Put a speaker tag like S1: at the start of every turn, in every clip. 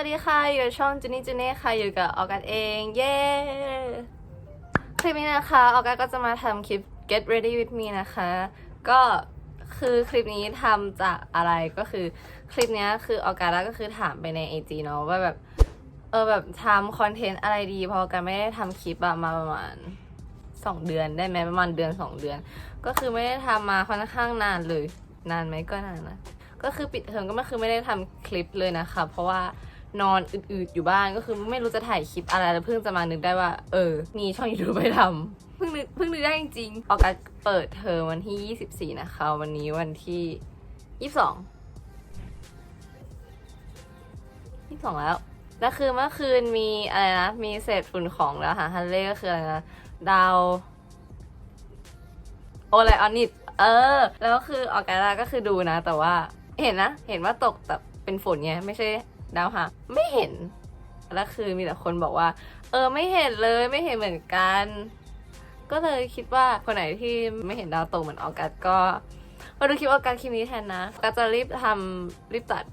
S1: วัสดีค่ะ อยู่กับช่องจูนี่จูเน่ค่ะ อยู่กับออกัสเอง เย้ คลิปนี้นะคะ ออกัสก็จะมาทำคลิป get ready with me นะคะ ก็คือคลิปนี้ทำจากอะไรก็คือคลิปเนี้ยคือออกัสก็คือถามไปใน IG เนาะว่าแบบ เออแบบทำคอนเทนต์อะไรดีเพอกันไม่ได้ทำคลิปอะมาประมาณสองเดือนได้ไหมประมาณเดือนสองเดือน ก็คือไม่ได้ทำมาค่อนข้างนานเลย นานไหมก็นานนะก็คือปิดเทอมก็ไม่คือไม่ได้ทำคลิปเลยนะคะ เพราะว่า นอนอืดๆอยู่บ้านก็คือไม่รู้จะถ่ายคลิปอะไรแล้วเพิ่งจะมานึกได้ว่า เออ มีช่องยูทูบไปทำเพิ่งนึกเพิ่งนึกได้จริงๆออกการเปิดเทอมวันที่ 24 นะคะ วันนี้วันที่ 22 22 แล้วแล้วคือเมื่อคืนมีอะไรนะมีเศษฝุ่นของแล้วหาฮันเล่ก็คืออะไรนะดาวโอไลออนิตเออ แล้วก็คือออกการาก็คือดูนะ แต่ว่าเห็นนะ เห็นว่าตกแต่เป็นฝนไงไม่ใช่ ดาวหางไม่เห็น แล้วคือมีแต่คนบอกว่า เออไม่เห็นเลยไม่เห็นเหมือนกัน ก็เลยคิดว่าคนไหนที่ไม่เห็นดาวตกเหมือนออกัสก็มาดูคลิปออกัสคลิปนี้แทนนะก็จะรีบทำรีบตัด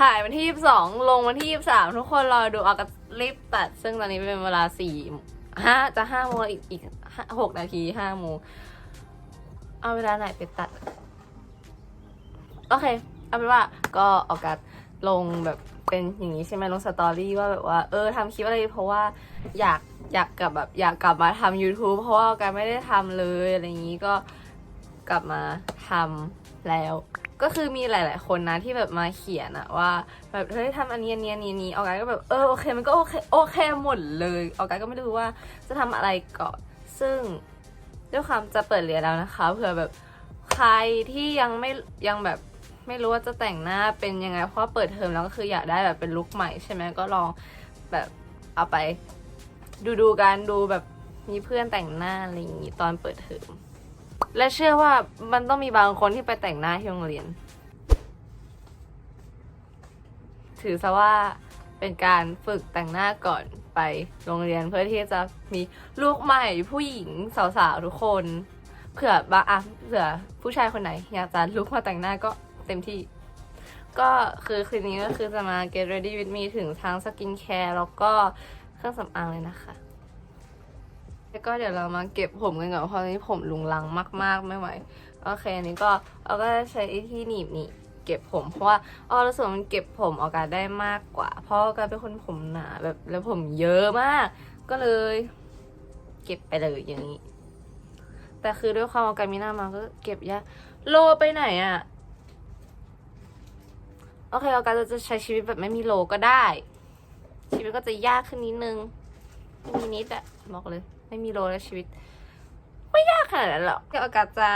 S1: ถ่ายวันที่ 22 ลงวันที่ 23 ทุกคนรอดูออกัสรีบตัด ซึ่งตอนนี้เป็นเวลา4ห้าจะ5โมงอีกอีกหกนาที5โมงเอาเวลาไหนไปตัด โอเค เอาเป็นว่าก็ออกัส ลงแบบเป็นอย่างนี้ใช่ไหมลงสตอรี่ว่าแบบว่าเออทำคลิปอะไรเพราะว่าอยากอยากกลับแบบอยากกลับมาทำ YouTube เพราะว่าออกกัสไม่ได้ทำเลยอะไรอย่างนี้ก็กลับมาทำแล้ว ก็คือมีหลาย ๆ คนนะที่แบบมาเขียนอะว่าแบบเฮ้ยทำอันนี้อันนี้อันนี้นี้ออกกัสก็แบบเออโอเคมันก็โอเคโอเคหมดเลยออกกัสก็ไม่รู้ว่าจะทำอะไรก่อนซึ่งด้วยความจะเปิดเรียนแล้วนะคะเผื่อแบบใครที่ยังไม่ยังแบบ ไม่รู้ว่าจะแต่งหน้าเป็นยังไง เพราะเปิดเทอมแล้วก็คืออยากได้แบบเป็นลุคใหม่ใช่ไหมก็ลองแบบเอาไป ดูดูกันดูแบบมีเพื่อนแต่งหน้าอะไรอย่างงี้ตอนเปิดเทอมและเชื่อว่ามันต้องมีบางคนที่ไปแต่งหน้าที่โรงเรียน ถือซะว่าเป็นการฝึกแต่งหน้าก่อนไปโรงเรียนเพื่อที่จะมีลูกใหม่ผู้หญิงสาวๆทุกคนเผื่อบางอะเผื่อผู้ชายคนไหนอยากจะลุกมาแต่งหน้าก็ เต็มที่ ก็คือคลิปนี้ก็คือจะมา get ready with me ถึงทั้งสกินแคร์แล้วก็เครื่องสำอางเลยนะคะ แล้วก็เดี๋ยวเรามาเก็บผมกันก่อนเพราะตอนนี้ผมลุงลังมาก ๆ ไม่ไหว โอเคอันนี้ก็เราก็ใช้ที่หนีบนี่เก็บผมเพราะว่าอ๋อรู้สึกว่ามันเก็บผมออกกาได้มากกว่า เพราะอการเป็นคนผมหนาแบบแล้วผมเยอะมาก ก็เลย เก็บไปเลยอย่างนี้ แต่คือด้วยความออกกามีหน้ามาก็เก็บยากโลไปไหนอะ่ะ โอเคออกการจะใช้ชีวิตแบบไม่มีโลก็ได้ ชีวิตก็จะยากขึ้นนิดนึงมีนิดอะบอกเลย ไม่มีโลแล้วชีวิต ไม่ยากขนาดนั้นหรอกอากาศจะ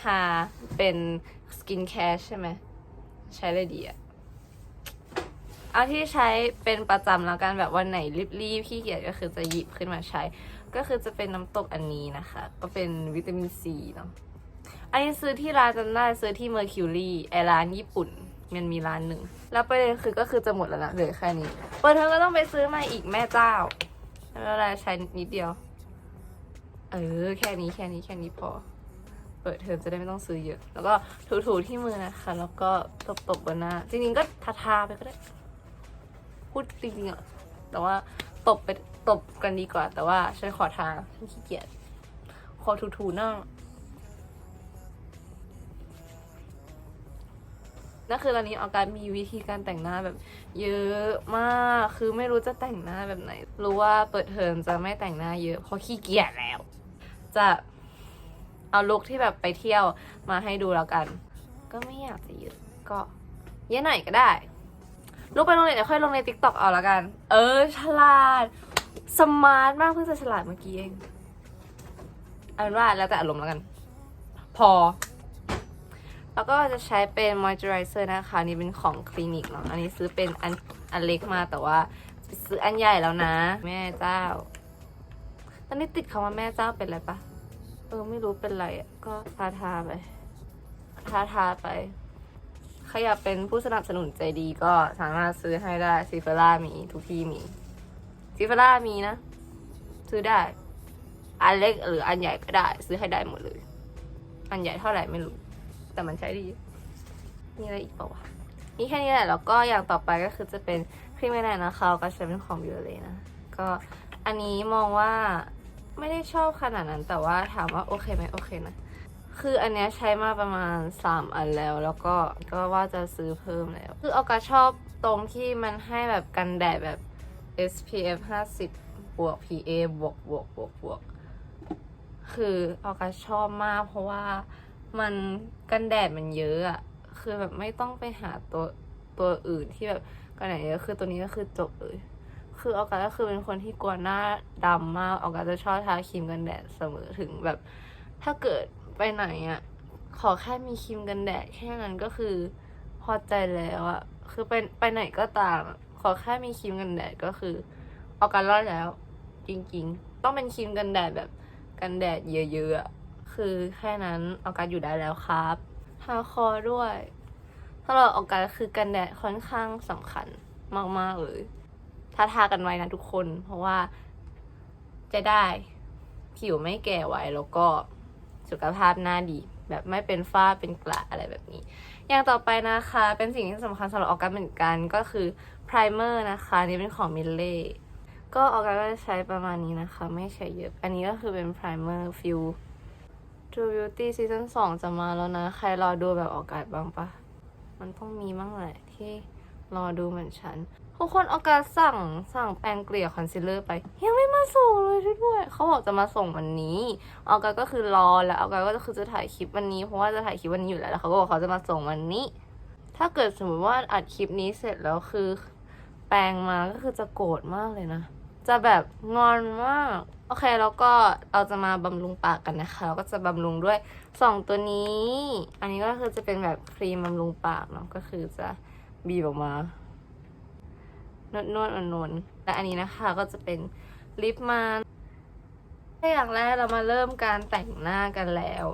S1: ทาเป็นสกินแคร์ใช่ไหมใช้เลยดีอะเอาที่ใช้เป็นประจำแล้วกันแบบวันไหนรีบๆขี้เกียจก็คือจะหยิบขึ้นมาใช้ ก็คือจะเป็นน้ำตกอันนี้นะคะ ก็เป็นวิตามินซีเนาะอันนี้ซื้อที่ร้านจำได้ซื้อที่เมอร์คิวรีไอร้านญี่ปุ่น มันมีร้านหนึ่ง แล้วประเด็นคือก็คือจะหมดแล้วนะเหลือแค่นี้เปิดเทอมก็ต้องไปซื้อมาอีกแม่เจ้าไม่เป็นไรใช้นิดเดียว เออ แค่นี้แค่นี้แค่นี้พอ เปิดเทอมจะได้ไม่ต้องซื้อเยอะ แล้วก็ถูๆที่มือนะคะ แล้วก็ตบๆบนหน้า จริงๆก็ทาๆไปก็ได้ พูดจริงๆอะแต่ว่าตบไปตบกันดีกว่า แต่ว่าฉันขอทาฉันขี้เกียจขอถูๆหน้า นั่นคือตอนนี้ออการมีวิธีการแต่งหน้าแบบ เยอะมากคือไม่รู้จะแต่งหน้าแบบไหน รู้ว่าเปิดเทอมจะไม่แต่งหน้าเยอะเพราะขี้เกียจแล้ว จะเอาลุคที่แบบไปเที่ยวมาให้ดูแล้วกัน ก็ไม่อยากจะเยอะก็ เยอะหน่อยก็ได้ลุกไปโรงเรียนเดี๋ยวค่อยลงในติ๊กต็อกเอาแล้วกัน เออ ฉลาด สมาร์ทมากเพิ่งจะฉลาดเมื่อกี้เองเอาเป็นว่าแล้วแต่อารมณ์แล้วกัน พอ แล้วก็จะใช้เป็น moisturizer นะคะนี่เป็นของคลินิกเนาะอันนี้ซื้อเป็นอันอันเล็กมาแต่ว่าซื้ออันใหญ่แล้วนะ แม่เจ้า ตอนนี้ติดคำว่าแม่เจ้าเป็นอะไรปะเออไม่รู้เป็นอะไรอะก็ทาทาไปทาทาไปใครอยากเป็นผู้สนับสนุนใจดีก็สามารถซื้อให้ได้ซีฟล่ามีทุกที่มีซีฟล่ามีนะ ซื้อได้ อันเล็กหรืออันใหญ่ก็ได้ ซื้อให้ได้หมดเลย อันใหญ่เท่าไหร่ไม่รู้ แต่มันใช้ดี มีอะไรอีกเปล่าวะมีมีแค่นี้แหละ แล้วก็อย่างต่อไปก็คือจะเป็นครีมกันแดดนะคะก็ใช้เป็นของบิวเลยนะ ก็อันนี้มองว่าไม่ได้ชอบขนาดนั้น แต่ว่าถามว่าโอเคไหมโอเคนะ คืออันเนี้ยใช้มาประมาณ 3 อันแล้ว แล้วก็ก็ว่าจะซื้อเพิ่มแล้ว คืออากาชอบตรงที่มันให้แบบกันแดดแบบ SPF 50 บวก PA บวกบวกบวกบวกคืออากาชอบมากเพราะว่า มันกันแดดมันเยอะอะคือแบบไม่ต้องไปหาตัวตัวอื่นที่แบบกันแดดเยอะคือตัวนี้ก็คือจบเลยคืออากาก็คือเป็นคนที่กลัวหน้าดำมากอากาจะชอบทาครีมกันแดดเสมอถึงแบบ ถ้าเกิดไปไหนอะขอแค่มีครีมกันแดดแค่นั้นก็คือพอใจแล้วอะคือไปไปไหนก็ตาม ขอแค่มีครีมกันแดดก็คือเอาการรอดแล้ว จริง ๆ ต้องเป็นครีมกันแดดแบบกันแดดเยอะๆอะ คือแค่นั้นเอาการอยู่ได้แล้วครับทาคอด้วยสำหรับเอาการคือกันแดดค่อนข้างสำคัญมากๆเลยถ้าทากันไว้นะทุกคน เพราะว่าจะได้ผิวไม่แก่ไวแล้วก็สุขภาพหน้าดี แบบไม่เป็นฝ้าเป็นกระอะไรแบบนี้ อย่างต่อไปนะคะ เป็นสิ่งที่สำคัญสำหรับออกัสเหมือนกันก็คือไพรเมอร์นะคะนี่เป็นของมิลเล่ก็ออกัสก็จะใช้ประมาณนี้นะคะ ไม่ใช้เยอะ อันนี้ก็คือเป็นไพรเมอร์ฟิล True Beauty ซีซั่นสองจะมาแล้วนะ ใครรอดูแบบออกาสบ้างปะ มันต้องมีบ้างแหละที่รอดูเหมือนฉัน ทุกคนออกาสสั่งสั่งแปรงเกลี่ยคอนซีลเลอร์ไป ยังไม่มาส่งเลยช่วยด้วย เขาบอกจะมาส่งวันนี้ ออกาก็คือรอแล้วออกาก็คือจะถ่ายคลิปวันนี้เพราะว่าจะถ่ายคลิปวันนี้อยู่แล้วแล้วเขาก็บอกเขาจะมาส่งวันนี้ ถ้าเกิดสมมติว่าอัดคลิปนี้เสร็จแล้วคือ แปลงมาก็คือจะโกรธมากเลยนะ จะแบบงอนมาก โอเคแล้วก็เราจะมาบำรุงปากกันนะคะเราก็จะบำรุงด้วยสองตัวนี้ อันนี้ก็คือจะเป็นแบบครีมบำรุงปากเนาะก็คือจะบีบออกมานวดนวดๆนวลๆและอันนี้นะคะก็จะเป็นลิปมันถ้าอย่างแรกเรามาเริ่มการแต่งหน้ากันแล้ว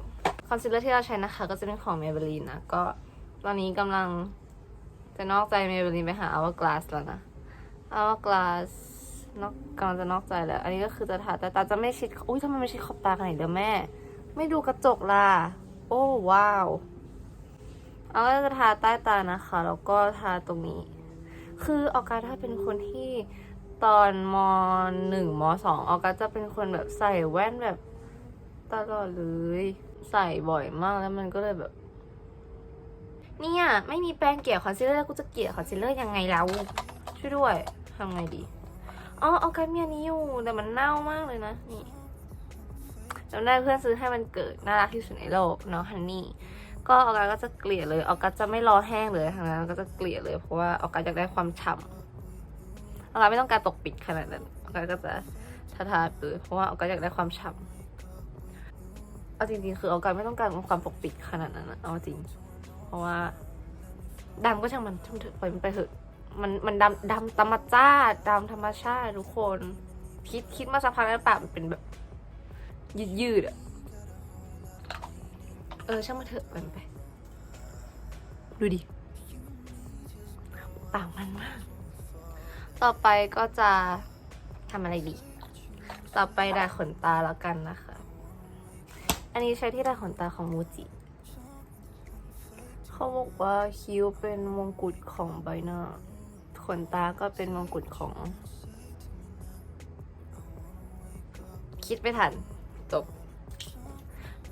S1: คอนซีลเลอร์ที่เราใช้นะคะ ก็จะเป็นของ Maybelline นะก็ตอนนี้กำลังจะนอกใจ Maybelline ไปหา Hourglass แล้วนะ Hourglass นอกกำลังจะนอกใจแล้ว อันนี้ก็คือจะทาแต่ตาจะไม่ชิด อุ้ยทำไมไม่ชิดขอบตาขนาดนี้เดียวแม่ ไม่ดูกระจกล่ะ โอ้ว้าว เอาก็จะทาใต้ตานะคะ แล้วก็ทาตรงนี้ คือออกาถ้าเป็นคนที่ตอนมหนึ่งมสองออกาจะเป็นคนแบบใส่แว่นแบบตลอดเลย ใส่บ่อยมากแล้วมันก็เลยแบบเนี่ยไม่มีแปรงเกลี่ยคอนซีลเลอร์กูจะเกลี่ยคอนซีลเลอร์ยังไงแล้วช่วยด้วยทำไงดี อ๋อออกามีอันนี้อยู่ แต่มันเน่ามากเลยนะ นี่จำได้เพื่อนซื้อให้มันเกิด น่ารักที่สุดในโลกเนาะฮันนี่ ก็ออกาก็จะเกลี่ยเลยออกาจะไม่รอแห้งเลยทางนั้นก็จะเกลี่ยเลย เพราะว่าออกาอยากได้ความฉ่ำออกาไม่ต้องการตกปิดขนาดนั้นออกาก็จะทาทาๆเลยเพราะว่าออกาอยากได้ความฉ่ำเอาจริงๆ คือออกาไม่ต้องการความปกปิดขนาดนั้นเอาจริง เพราะว่าดำก็ช่างมันช่างเถอะปล่อยมันไปเถอะ มันมันดำดำธรรมชาติดำธรรมชาติทุกคน คิดคิดมาสักพักแล้วปากมันเป็นแบบ ยืดยืดๆอะเออช่างมาเถอะปล่อยมันไป ดูดิปากมันมาก ต่อไปก็จะทำอะไรดี ต่อไปดาขนตาแล้วกันนะคะ อันนี้ใช้ที่ดาขนตาของมูจิ เขาบอกว่าคิ้วเป็นมงกุฎของใบหน้า ขนตาก็เป็นมงกุฎของ คิดไม่ทัน จบ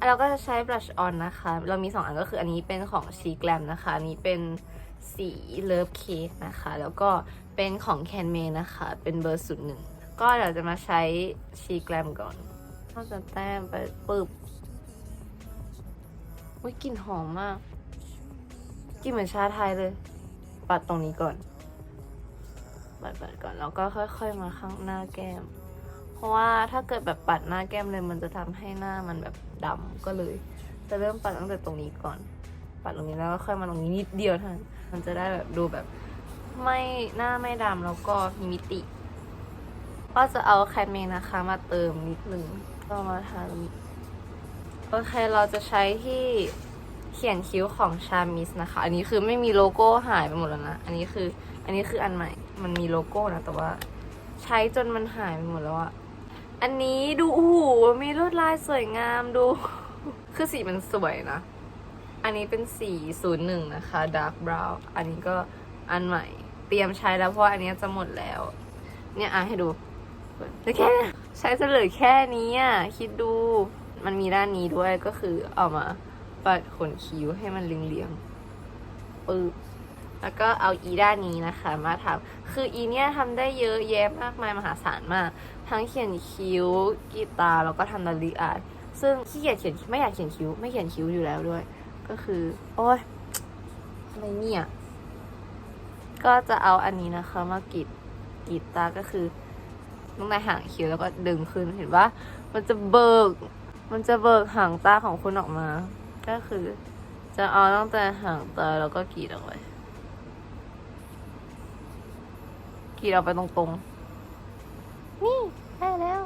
S1: เราก็จะใช้ blush on นะคะ เรามีสองอันก็คืออันนี้เป็นของชีแกลมนะคะ อันนี้เป็นสีเลิฟเค้กนะคะ แล้วก็เป็นของแคนเมนะคะ เป็นเบอร์ศูนย์หนึ่งก็เดี๋ยวจะมาใช้ชีแกลมก่อนก็จะแต้มไปปึ๊บอุ้ยกลิ่นหอมมากกลิ่นเหมือนชาไทยเลย ปัดตรงนี้ก่อน ปัดปัดก่อนแล้วก็ค่อย ๆ มาข้างหน้าแก้ม เพราะว่าถ้าเกิดแบบปัดหน้าแก้มเลยมันจะทำให้หน้ามันแบบดำก็เลย จะเริ่มปัดตั้งแต่ตรงนี้ก่อน ปัดตรงนี้แล้วก็ค่อยมาตรงนี้นิดเดียวเท่านั้นมันจะได้แบบดูแบบไม่หน้าไม่ดำแล้วก็มีมิติ ก็จะเอาแคมเมนนะคะมาเติมนิดนึงก็มาทาตรงนี้โอเคเราจะใช้ที่เขียนคิ้วของชามิสนะคะ อันนี้คือไม่มีโลโก้หายไปหมดแล้วนะ อันนี้คือ อันนี้คืออันใหม่ มันมีโลโก้นะ แต่ว่าใช้จนมันหายไปหมดแล้วอะอันนี้ดูโอ้โหมีลวดลายสวยงามดู คือสีมันสวยนะ อันนี้เป็นสีศูนย์หนึ่งนะคะ dark brown อันนี้ก็อันใหม่ เตรียมใช้แล้วเพราะอันนี้จะหมดแล้ว เนี่ยอะให้ดูแต่แค่ใช้จะเหลือแค่นี้อะคิดดู มันมีด้านนี้ด้วยก็คือเอามาปัดขนคิ้วให้มันเรียงๆปึ๊บ แล้วก็เอาอีด้านนี้นะคะมาทำคืออีเนี่ยทำได้เยอะแยะมากมายมหาศาลมาก ทั้งเขียนคิ้วกีตาร์แล้วก็ทำดาริอาร์ตซึ่งขี้เกียจเขียนไม่อยากเขียนคิ้ว ไม่เขียนคิ้วอยู่แล้วด้วย ก็คือ โอ้ยอะไรเนี่ย ก็จะเอาอันนี้นะคะมากรีดกรีดตาก็คือต้องในหางคิ้วแล้วก็ดึงขึ้นเห็นปะมันจะเบิก มันจะเบิกหางตาของคุณออกมา ก็คือ จะเอาตั้งแต่หางตาแล้วก็กรีดออกไป กรีดออกไปตรงๆ นี่ได้แล้ว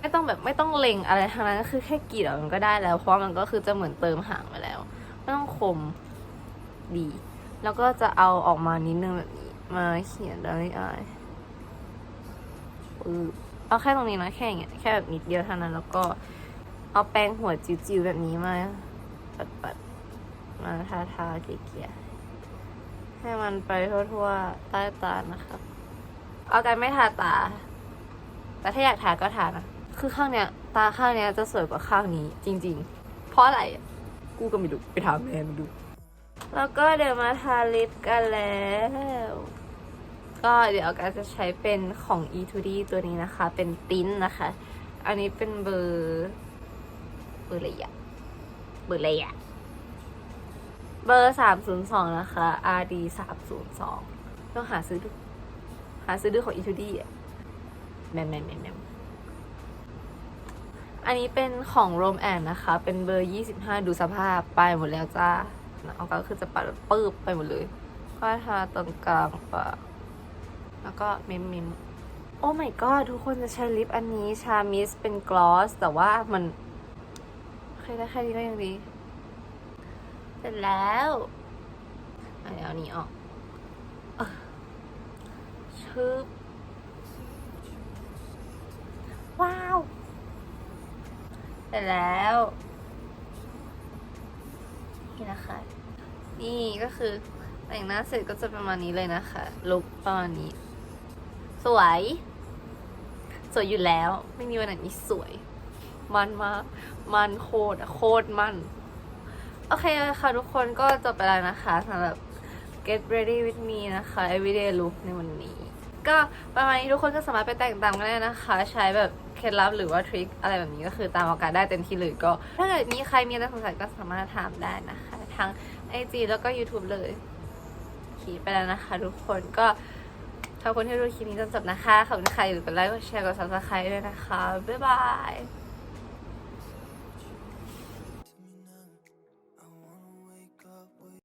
S1: ไม่ต้องแบบไม่ต้องเล็งอะไรทางนั้นก็คือแค่กรีดออกมันก็ได้แล้ว เพราะมันก็คือจะเหมือนเติมหางไปแล้ว ไม่ต้องคมดี แล้วก็จะเอาออกมานิดนึงแบบนี้มาเขียนได้อายอือเอาแค่ตรงนี้นะแค่อย่างเงี้ยแค่แบบนิดเดียวเท่านั้น แล้วก็เอาแป้งหัวจิ๋วๆแบบนี้มาปัดๆมาทาทาๆเกลี่ยๆให้มันไปทั่วๆใต้ตานะครับ เอากันไม่ทาตา แต่ถ้าอยากทาก็ทานะ คือข้างเนี้ย ตาข้างเนี้ยจะสวยกว่าข้างนี้ จริง ๆ เพราะอะไร กูก็ไม่รู้ไปถามแม่มาดู แล้วก็เดี๋ยวมาทาลิปกันแล้ว ก็เดี๋ยวกันจะใช้เป็นของ E2D ตัวนี้นะคะ เป็นติ้นนะคะ อันนี้เป็นเบอร์เบอร์อะไรอะเบอร์อะไรอะเบอร์สามศูนย์สองนะคะ RD สามศูนย์สองต้องหาซื้อดู หาซื้อดูของ E2D อะแมมแมมแมมแมมอันนี้เป็นของโรมแอนนะคะ เป็นเบอร์ 25 ดูสภาพไปหมดแล้วจ้าเอาก็คือจะปัดปื้บไปหมดเลย ก็ทาตรงกลางปากแล้วก็เมมเมมโอ้ my god ทุกคนจะใช้ลิปอันนี้ชามิสเป็นกลอส แต่ว่ามันเคยได้แค่นี้ก็ยังดี เสร็จแล้วอะเดี๋ยวเอานี้ออก ชึบว้าวเสร็จแล้วนี่นะคะ นี่ก็คือแต่งหน้าเสร็จก็จะประมาณนี้เลยนะคะลุคประมาณนี้ สวย สวยอยู่แล้ว ไม่มีวันไหนไม่สวย มันมากมันโคตรโคตรมัน โอเคค่ะทุกคนก็จบไปแล้วนะคะสำหรับ get ready with me นะคะ everyday look ในวันนี้ ก็ประมาณนี้ทุกคนก็สามารถไปแต่งตามกันได้นะคะ ใช้แบบเคล็ดลับหรือว่าทริคอะไรแบบนี้ก็คือตามโอกาสได้เต็มที่เลยก็ ถ้าเกิดมีใครมีอะไรสงสัยก็สามารถถามได้นะคะ ทั้ง IG แล้วก็ YouTube เลยขีดไปแล้วนะคะ ทุกคนก็ขอบคุณที่ดูคลิปนี้จนจบนะคะ ขอบคุณใครอย่าลืมกดไลค์กดแชร์กด subscribe ด้วยนะคะ บ๊ายบาย